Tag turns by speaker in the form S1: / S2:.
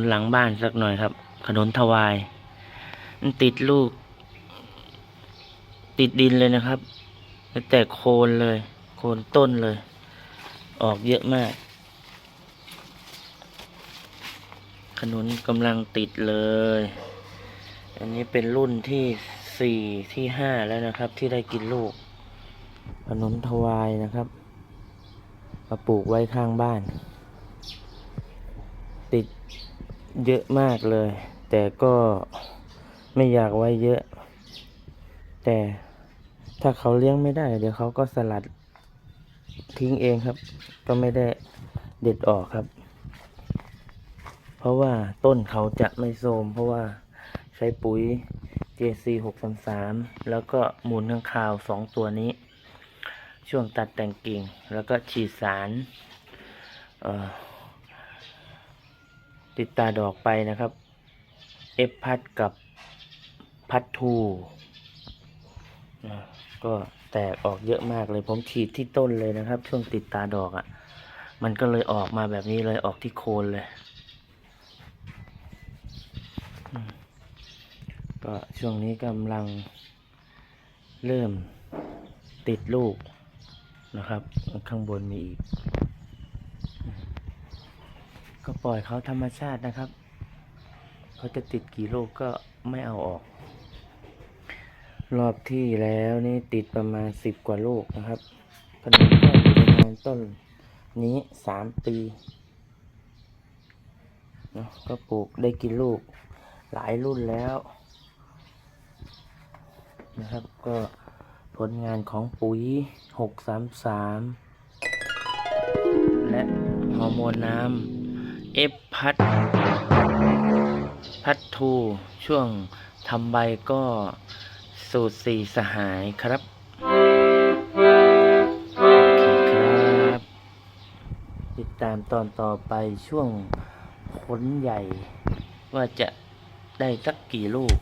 S1: นหลังบ้านสักหน่อยครับ ขนุนทวาย มันติดลูก ติดดินเลยนะครับแต่โคนเลย โคนต้นเลย ออกเยอะมาก ขนุนกำลังติดเลย อันนี้เป็นรุ่นที่สี่ที่ห้าแล้วนะครับ ที่ได้กินลูก ขนุนทวายนะครับมาปลูกไว้ข้างบ้าน ติด เยอะมากเลย แต่ก็ไม่อยากไว้เยอะ แต่ถ้าเขาเลี้ยงไม่ได้ เดี๋ยวเขาก็สลัดทิ้งเองครับ ก็ไม่ได้เด็ดออกครับ เพราะว่าต้นเขาจะไม่โทมเพราะว่าใช้ปุ๋ย JC 6 3 3แล้วก็มูลข้างคาวสองตัวนี้ ช่วงตัดแต่งกิ่ง แล้วก็ฉีดสารเอ่อ ติดตาดอกไปนะครับเอฟพัดกับพัดทูก็แตกออกเยอะมากเลย ผมฉีดที่ต้นเลยนะครับ ช่วงติดตาดอกอะ่ะ มันก็เลยออกมาแบบนี้เลยออกที่โคนเลย ก็ช่วงนี้กำลังเริ่มติดลูกนะครับ ข้างบนมีอีก ก็ปล่อยเขาธรรมชาตินะครับ เขาจะติดกี่ลูกก็ไม่เอาออก รอบที่แล้วนี่ติดประมาณสิบกว่าลูกนะครับขนมก็อยู่ประมาณต้นนี้สามปีเนาะก็ปลูกได้กินลูก หลายรุ่นแล้ว นะครับก็ผลงานของปุ๋ย 633 และฮอร์โมนน้ำ เอฟพัดพัดทูช่วงทำใบก็สูตรสี่สหายครับครับ ติดตามตอนต่อไปช่วงผลใหญ่ ว่าจะได้สักกี่ลูก